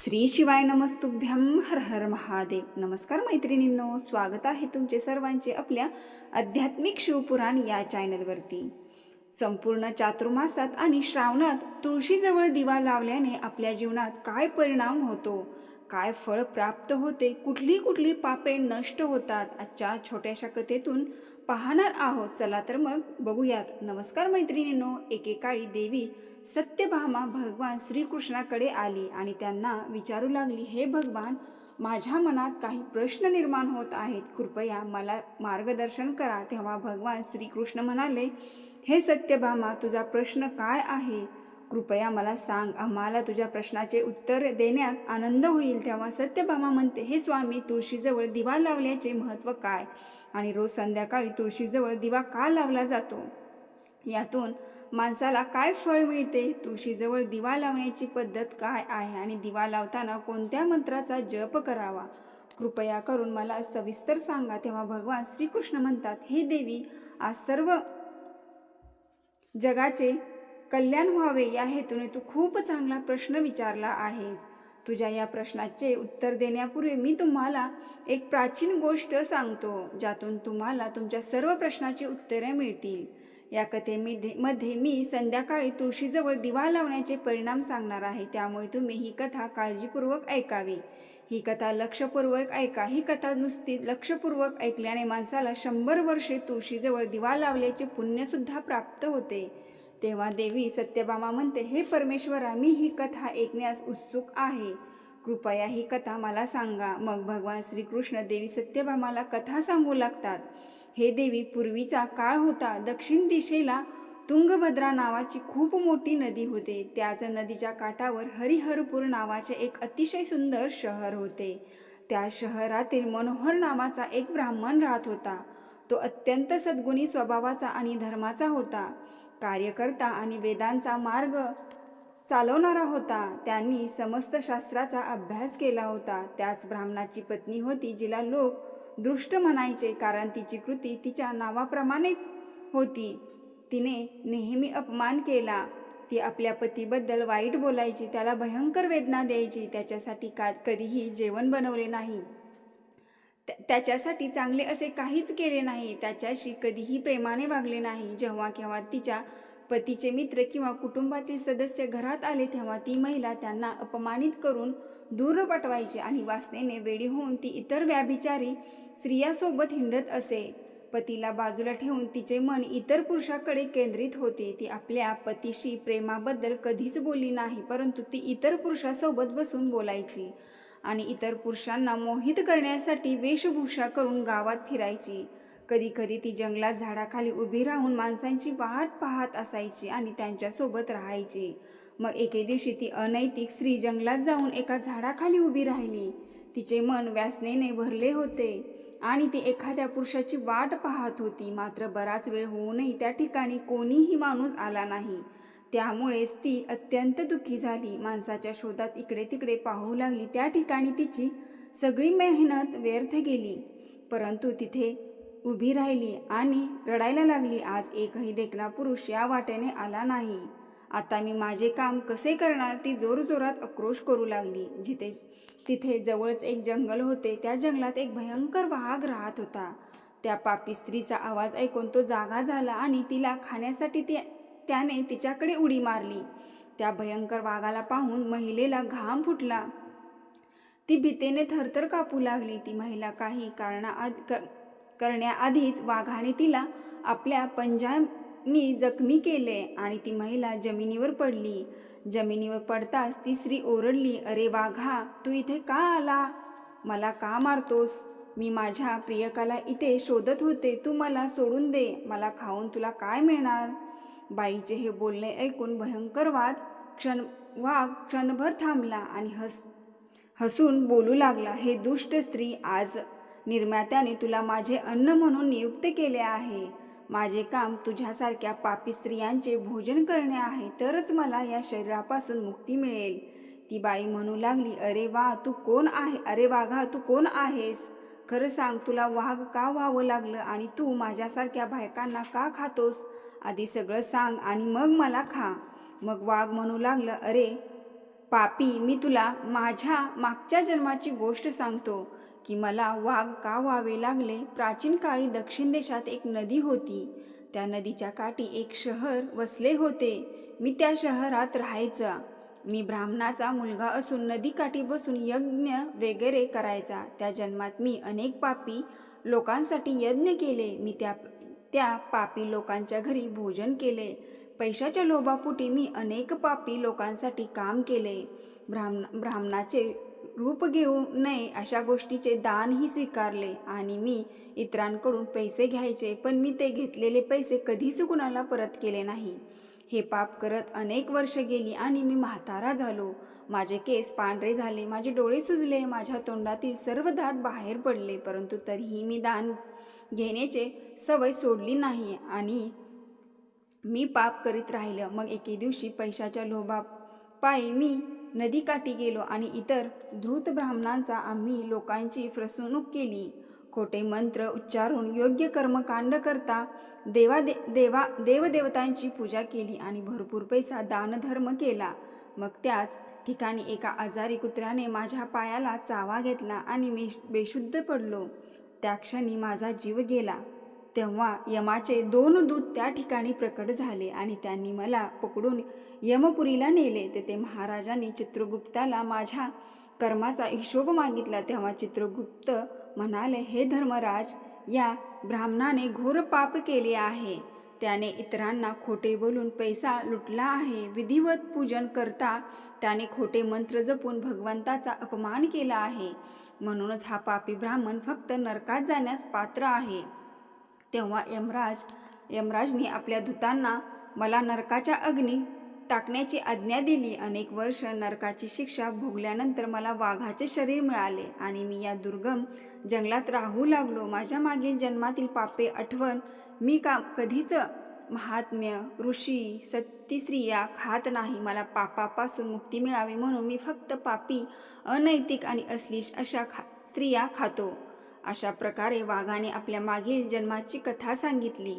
श्री शिवाय नमस्तुभ्यं हर हर महादेव. नमस्कार मैत्रिणींनो स्वागत आहे तुमचे सर्वांचे आपल्या आध्यात्मिक शिवपुराण या चॅनलवरती संपूर्ण चातुर्मासात आणि श्रावणात तुळशीजवळ दिवा लावल्याने आपल्या जीवनात काय परिणाम होतो? काय फळ प्राप्त होते? कुठली कुठली पापे नष्ट होतात? आजच्या छोट्याशा कथेतून पाहणार आहोत. चला तर मग बघूयात. नमस्कार मैत्रिणींनो एकेकाळी देवी सत्यभामा भगवान श्रीकृष्णाकडे आली आणि त्यांना विचारू लागली हे भगवान माझ्या मनात काही प्रश्न निर्माण होत आहेत. कृपया मला मार्गदर्शन करा. तेव्हा भगवान श्रीकृष्ण म्हणाले हे सत्यभामा तुझा प्रश्न काय आहे? कृपया मला सांग. आम्हाला तुझ्या प्रश्नाचे उत्तर देण्यात आनंद होईल तेव्हा सत्यभामा म्हणते हे स्वामी तुळशीजवळ दिवा लावल्याचे महत्त्व काय? आणि रोज संध्याकाळी तुळशीजवळ दिवा का लावला जातो? यातून माणसाला काय फळ मिळते? तुळशीजवळ दिवा लावण्याची पद्धत काय आहे? आणि दिवा लावताना कोणत्या मंत्राचा जप करावा? कृपया करून मला सविस्तर सांगा. तेव्हा भगवान श्रीकृष्ण म्हणतात हे देवी आज सर्व जगाचे कल्याण व्हावे या हेतूने तू खूप चांगला प्रश्न विचारला आहेस. तुझ्या या प्रश्नाचे उत्तर देण्यापूर्वी मी तुम्हाला एक प्राचीन गोष्ट सांगतो ज्यातून तुम्हाला तुमच्या सर्व प्रश्नाची उत्तरे मिळतील. या कथेमध्ये मध्ये मी संध्याकाळी तुळशीजवळ दिवा लावण्याचे परिणाम सांगणार आहे त्यामुळे तुम्ही ही कथा काळजीपूर्वक ऐकावी. ही कथा लक्षपूर्वक ऐका. ही कथा नुसती लक्षपूर्वक ऐकल्याने माणसाला शंभर वर्षे तुळशीजवळ दिवा लावल्याचे पुण्यसुद्धा प्राप्त होते. तेव्हा देवी सत्यभामा म्हणते हे परमेश्वरा मी ही कथा ऐकण्यास उत्सुक आहे. कृपया ही कथा मला सांगा. मग भगवान श्रीकृष्ण देवी सत्यभामाला कथा सांगू लागतात. हे देवी पूर्वीचा काळ होता. दक्षिण दिशेला तुंगभद्रा नावाची खूप मोठी नदी होते. त्याच नदीच्या काठावर हरिहरपूर नावाचे एक अतिशय सुंदर शहर होते. त्या शहरातील मनोहर नावाचा एक ब्राह्मण राहत होता. तो अत्यंत सद्गुणी स्वभावाचा आणि धर्माचा होता. कार्यकर्ता आणि वेदांचा मार्ग चालवणारा होता. त्यांनी समस्त शास्त्राचा अभ्यास केला होता. त्याच ब्राह्मणाची पत्नी होती जिला लोक दृष्ट म्हणायचे कारण तिची कृती तिच्या नावाप्रमाणेच होती. तिने नेहमी अपमान केला. ती आपल्या पतीबद्दल वाईट बोलायची त्याला भयंकर वेदना द्यायची त्याच्यासाठी का कधीही जेवण बनवले नाही. त्याच्यासाठी चांगले असे काहीच केले नाही. त्याच्याशी कधीही प्रेमाने वागले नाही. जेव्हा केव्हा तिच्या पतीचे मित्र किंवा कुटुंबातील सदस्य घरात आले तेव्हा ती महिला त्यांना अपमानित करून दूर पाठवायची आणि वासनेने वेडी होऊन ती इतर व्याभिचारी स्त्रियासोबत हिंडत असे. पतीला बाजूला ठेवून तिचे मन इतर पुरुषाकडे केंद्रित होते. ती आपल्या पतीशी प्रेमाबद्दल कधीच बोलली नाही परंतु ती इतर पुरुषासोबत बसून बोलायची. आणि इतर पुरुषांना मोहित करण्यासाठी वेशभूषा करून गावात फिरायची. कधी कधी ती जंगलात झाडाखाली उभी राहून माणसांची वाट पाहत असायची आणि त्यांच्यासोबत राहायची. मग एके दिवशी ती अनैतिक स्त्री जंगलात जाऊन एका झाडाखाली उभी राहिली. तिचे मन व्यासनेने भरले होते आणि ती एखाद्या पुरुषाची वाट पाहत होती. मात्र बराच वेळ होऊनही त्या ठिकाणी कोणीही माणूस आला नाही. त्यामुळेच ती अत्यंत दुःखी झाली. माणसाच्या शोधात इकडे तिकडे पाहू लागली. त्या ठिकाणी तिची सगळी मेहनत व्यर्थ गेली. परंतु तिथे उभी राहिली आणि रडायला लागली आज एकही देखणा पुरुष या वाटेने आला नाही. आता मी माझे काम कसे करणार? ती जोरजोरात आक्रोश करू लागली. जिथे तिथे जवळच एक जंगल होते. त्या जंगलात एक भयंकर वाघ राहत होता. त्या पापी स्त्रीचा आवाज ऐकून तो जागा झाला आणि तिला खाण्यासाठी ती त्याने तिच्याकडे उडी मारली. त्या भयंकर वाघाला पाहून महिलेला घाम फुटला. ती भीतेने थरथर कापू लागली. ती महिला काही कारणाआद क करण्याआधीच वाघाने तिला आपल्या पंजांनी जखमी केले आणि ती महिला जमिनीवर पडली. जमिनीवर पडताच ती स्त्री ओरडली अरे वाघा तू इथे का आला? मला का मारतोस? मी माझ्या प्रियकाला इथे शोधत होते. तू मला सोडून दे. मला खाऊन तुला काय मिळणार? बाईचे हे बोलणे ऐकून भयंकर वाद क्षण वाघ क्षणभर थांबला आणि हस हसून बोलू लागला हे दुष्ट स्त्री आज निर्मात्याने तुला माझे अन्न म्हणून नियुक्त केले आहे. माझे काम तुझ्यासारख्या पापी स्त्रियांचे भोजन करणे आहे. तरच मला या शरीरापासून मुक्ती मिळेल. ती बाई म्हणू लागली अरे वा तू कोण आहे? अरे वाघा तू कोण आहेस? खरं सांग तुला वाघ का व्हावं लागलं आणि तू माझ्यासारख्या बायकांना का खातोस? आधी सगळं सांग आणि मग मला खा. मग वाघ म्हणू लागलं अरे पापी मी तुला माझ्या मागच्या जन्माची गोष्ट सांगतो की मला वाघ का व्हावे लागले? प्राचीन काळी दक्षिण देशात एक नदी होती. त्या नदीच्या काठी एक शहर वसले होते. मी त्या शहरात राहायचा. मी ब्राह्मणाचा मुलगा असून नदीकाठी बसून यज्ञ वगैरे करायचा. त्या जन्मात मी अनेक पापी लोकांसाठी यज्ञ केले. मी त्या त्या पापी लोकांच्या घरी भोजन केले. पैशाच्या लोभापोटी मी अनेक पापी लोकांसाठी काम केले. ब्राह्मण ब्राह्मणाचे रूप घेऊ नये अशा गोष्टीचे दानही स्वीकारले आणि मी इतरांकडून पैसे घ्यायचे पण मी ते घेतलेले पैसे कधीच कुणाला परत केले नाही. हे पाप करत अनेक वर्ष गेली आणि मी म्हातारा झालो. माझे केस पांढरे झाले माझे डोळे सुजले माझ्या तोंडातील सर्व दात बाहेर पडले परंतु तरीही मी दान घेण्याचे सवय सोडली नाही आणि मी पाप करीत राहिलं. मग एके दिवशी पैशाच्या लोभा पायी मी नदीकाठी गेलो आणि इतर धृत ब्राह्मणांचा आम्ही लोकांची फसवणूक केली. खोटे मंत्र उच्चारून योग्य कर्मकांड करता देवा दे देवा देवदेवतांची पूजा केली आणि भरपूर पैसा दानधर्म केला. मग त्याच ठिकाणी एका आजारी कुत्र्याने माझ्या पायाला चावा घेतला आणि मी बेशुद्ध पडलो. त्या क्षणी माझा जीव गेला. तेव्हा यमाचे दोन दूत त्या ठिकाणी प्रकट झाले आणि त्यांनी मला पकडून यमपुरीला नेले. तेथे महाराजांनी चित्रगुप्ताला माझ्या कर्माचा हिशोब मागितला. तेव्हा चित्रगुप्त म्हणाले हे धर्मराज या ब्राह्मणाने घोर पाप केले आहे. त्याने इतरांना खोटे बोलून पैसा लुटला आहे. विधिवत पूजन करता त्याने खोटे मंत्र जपून भगवंताचा अपमान केला आहे. म्हणूनच हा पापी ब्राह्मण फक्त नरकात जाण्यास पात्र आहे. तेव्हा यमराज यमराजने आपल्या दूतांना मला नरकाच्या अग्नी टाकण्याची आज्ञा दिली. अनेक वर्ष नरकाची शिक्षा भोगल्यानंतर मला वाघाचे शरीर मिळाले आणि मी या दुर्गम जंगलात राहू लागलो. माझ्या मागील जन्मातील पापे आठवण मी का कधीच महात्म्य ऋषी सत्ती स्त्रिया खात नाही. मला पापापासून मुक्ती मिळावी म्हणून मी फक्त पापी अनैतिक आणि अश्लीष अशा खा स्त्रिया खातो. अशा प्रकारे वाघाने आपल्या मागील जन्माची कथा सांगितली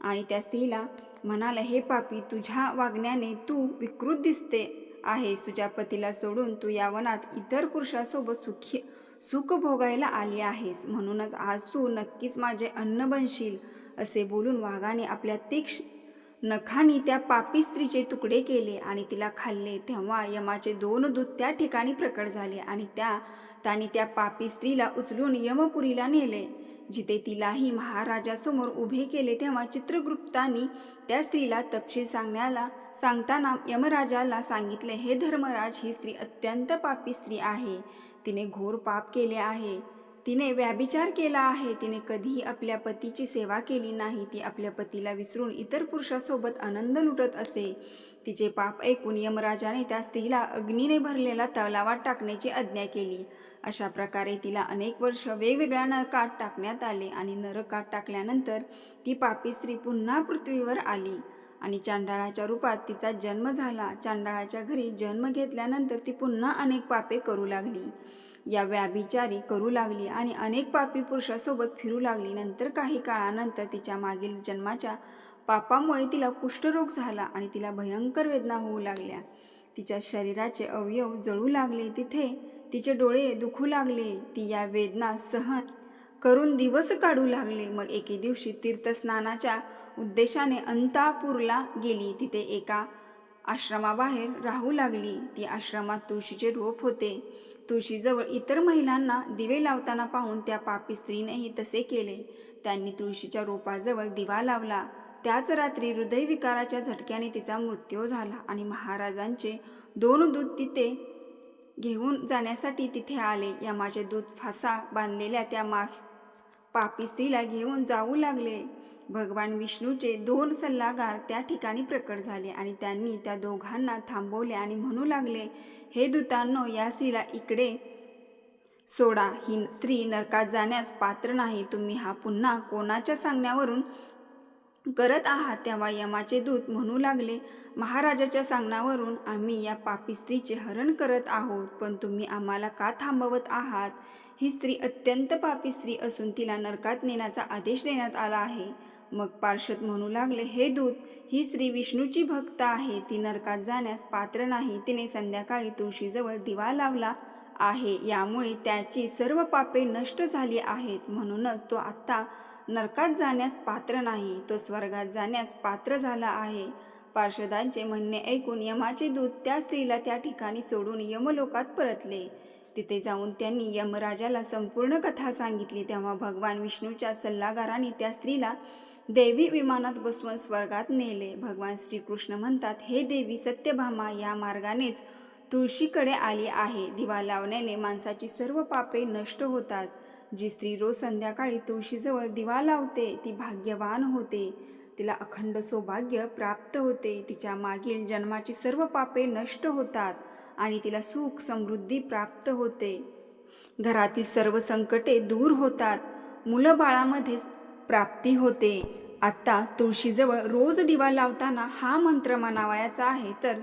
आणि त्या स्त्रीला म्हणाला हे पापी तुझ्या वागण्याने तू विकृत दिसते आहेस. तुझ्या पतीला सोडून तू या वनात इतर पुरुषासोबत सुखी सुख भोगायला आली आहेस. म्हणूनच आज तू नक्कीच माझे अन्न बनशील असे बोलून वाघाने आपल्या तीक्ष नखानी त्या पापी स्त्रीचे तुकडे केले आणि तिला खाल्ले. तेव्हा यमाचे दोन दूत त्या ठिकाणी प्रकट झाले आणि त्या त्यांनी त्या पापी स्त्रीला उचलून यमपुरीला नेले. जिथे तिलाही महाराजासमोर उभे केले तेव्हा चित्रगुप्तांनी त्या स्त्रीला तपशील सांगण्याला सांगताना यमराजाला सांगितले हे धर्मराज ही स्त्री अत्यंत पापी स्त्री आहे. तिने घोर पाप केले आहे. तिने व्याभिचार केला आहे. तिने कधीही आपल्या पतीची सेवा केली नाही. ती आपल्या पतीला विसरून इतर पुरुषासोबत आनंद लुटत असे. तिचे पाप ऐकून यमराजाने त्या स्त्रीला अग्नीने भरलेला तलावात टाकण्याची आज्ञा केली. अशा प्रकारे तिला अनेक वर्ष वेगवेगळ्या नरकात टाकण्यात आले आणि नरकात टाकल्यानंतर ती पापी स्त्री पुन्हा पृथ्वीवर आली. आणि चांडाळाच्या रूपात तिचा जन्म झाला. चांडाळाच्या घरी जन्म घेतल्यानंतर ती पुन्हा अनेक पापे करू लागली. या व्याभिचारी करू लागली आणि अनेक पापी पुरुषासोबत फिरू लागली. नंतर काही काळानंतर तिच्या मागील जन्माच्या पापामुळे तिला कुष्ठरोग झाला आणि तिला भयंकर वेदना होऊ लागल्या. तिच्या शरीराचे अवयव जळू लागले. तिथे तिचे डोळे दुखू लागले. ती या वेदना सहन करून दिवस काढू लागले. मग एके दिवशी तीर्थस्नानाच्या उद्देशाने अंतापूरला गेली. तिथे एका आश्रमाबाहेर राहू लागली. ती आश्रमात तुळशीचे रोप होते. तुळशीजवळ इतर महिलांना दिवे लावताना पाहून त्या पापी स्त्रीनेही तसे केले. त्यांनी तुळशीच्या रोपाजवळ दिवा लावला. त्याच रात्री हृदयविकाराच्या झटक्याने तिचा मृत्यू झाला आणि महाराजांचे दोन दूत तिथे घेऊन जाण्यासाठी तिथे आले. यमाचे दूत फासा बांधलेल्या त्या माफ पापी स्त्रीला घेऊन जाऊ लागले. भगवान विष्णूचे दोन सल्लागार त्या ठिकाणी प्रकट झाले आणि त्यांनी त्या दोघांना थांबवले आणि म्हणू लागले हे दूतांनो या स्त्रीला इकडे सोडा. ही स्त्री नरकात जाण्यास पात्र नाही. तुम्ही हा पुन्हा कोणाच्या सांगण्यावरून करत आहात? तेव्हा यमाचे दूत म्हणू लागले महाराजाच्या सांगण्यावरून आम्ही या पापी स्त्रीचे हरण करत आहोत पण तुम्ही आम्हाला का थांबवत आहात? ही स्त्री अत्यंत पापी स्त्री असून तिला नरकात नेण्याचा आदेश देण्यात आला आहे. मग पार्षद म्हणू लागले हे दूत ही श्री विष्णूची भक्त आहे. ती नरकात जाण्यास पात्र नाही. तिने संध्याकाळी तुळशीजवळ दिवा लावला आहे. यामुळे त्याची सर्व पापे नष्ट झाली आहेत. म्हणूनच तो आत्ता नरकात जाण्यास पात्र नाही. तो स्वर्गात जाण्यास पात्र झाला आहे. पार्षदांचे म्हणणे ऐकून यमाचे दूत त्या स्त्रीला त्या ठिकाणी सोडून यमलोकात परतले. तिथे जाऊन त्यांनी यमराजाला संपूर्ण कथा सांगितली. तेव्हा भगवान विष्णूच्या सल्लागाराने त्या स्त्रीला देवी विमानात बसवून स्वर्गात नेले. भगवान श्रीकृष्ण म्हणतात हे देवी सत्यभामा या मार्गानेच तुळशीकडे आली आहे. दिवा लावण्याने माणसाची सर्व पापे नष्ट होतात. जी स्त्री रोज संध्याकाळी तुळशीजवळ दिवा लावते ती भाग्यवान होते. तिला अखंड सौभाग्य प्राप्त होते. तिच्या मागील जन्माची सर्व पापे नष्ट होतात आणि तिला सुख समृद्धी प्राप्त होते. घरातील सर्व संकटे दूर होतात. मुलं बाळामध्येच प्राप्ती होते. आत्ता तुळशीजवळ रोज दिवा लावताना हा मंत्र म्हणावायचा आहे तर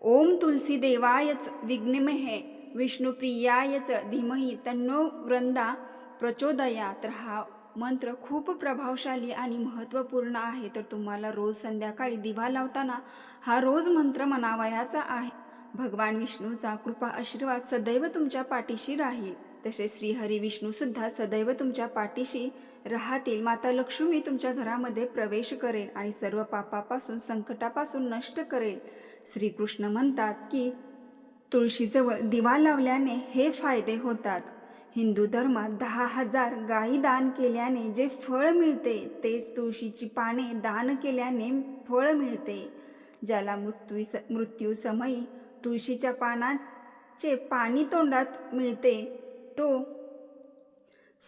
ओम तुलसी देवायच विघ्नमहे विष्णुप्रियायच धीमही तन्नो वृंदा प्रचोदया. तर हा मंत्र खूप प्रभावशाली आणि महत्त्वपूर्ण आहे. तर तुम्हाला रोज संध्याकाळी दिवा लावताना हा रोज मंत्र म्हणावयाचा आहे. भगवान विष्णूचा कृपा आशीर्वाद सदैव तुमच्या पाठीशी राहील. तसेच श्रीहरी विष्णूसुद्धा सदैव तुमच्या पाठीशी राहतील. माता लक्ष्मी तुमच्या घरामध्ये प्रवेश करेल आणि सर्व पापापासून संकटापासून नष्ट करेल. श्रीकृष्ण म्हणतात की तुळशीजवळ दिवा लावल्याने हे फायदे होतात. हिंदू धर्मात दहा हजार गायी दान केल्याने जे फळ मिळते तेच तुळशीची पाने दान केल्याने फळ मिळते. ज्याला मृत्यू मृत्यूसमयी तुळशीच्या पानाचे पाणी तोंडात मिळते तो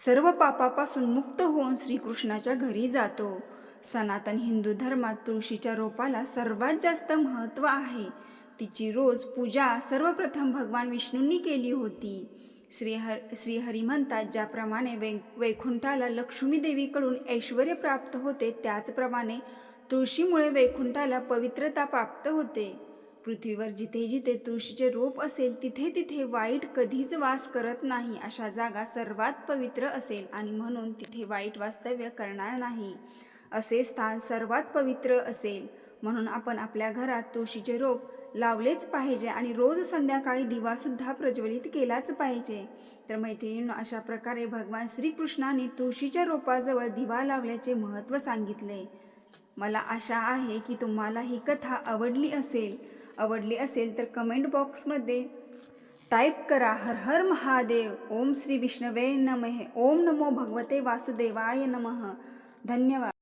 सर्व पापापासून मुक्त होऊन श्रीकृष्णाच्या घरी जातो. सनातन हिंदू धर्मात तुळशीच्या रोपाला सर्वात जास्त महत्त्व आहे. तिची रोज पूजा सर्वप्रथम भगवान विष्णूंनी केली होती. श्रीहर श्रीहरी म्हणतात ज्याप्रमाणे वै वैकुंठाला लक्ष्मी देवीकडून ऐश्वर प्राप्त होते त्याचप्रमाणे तुळशीमुळे वैकुंठाला पवित्रता प्राप्त होते. पृथ्वीवर जिथे जिथे तुळशीचे रोप असेल तिथे तिथे वाईट कधीच वास करत नाही अशा जागा सर्वात पवित्र असेल आणि म्हणून तिथे वाईट वास्तव्य करणार नाही असे स्थान सर्वात पवित्र असेल. म्हणून आपण आपल्या घरात तुळशीचे रोप लावलेच पाहिजे आणि रोज संध्याकाळी दिवासुद्धा प्रज्वलित केलाच पाहिजे. तर मैत्रिणींनो अशा प्रकारे भगवान श्रीकृष्णाने तुळशीच्या रोपाजवळ दिवा लावल्याचे महत्त्व सांगितले. मला आशा आहे की तुम्हाला ही कथा आवडली असेल. आवडली असेल तर कमेंट बॉक्समध्ये टाईप करा हर हर महादेव ओम श्री विष्णवे नमः ओम नमो भगवते वासुदेवाय नमः. धन्यवाद.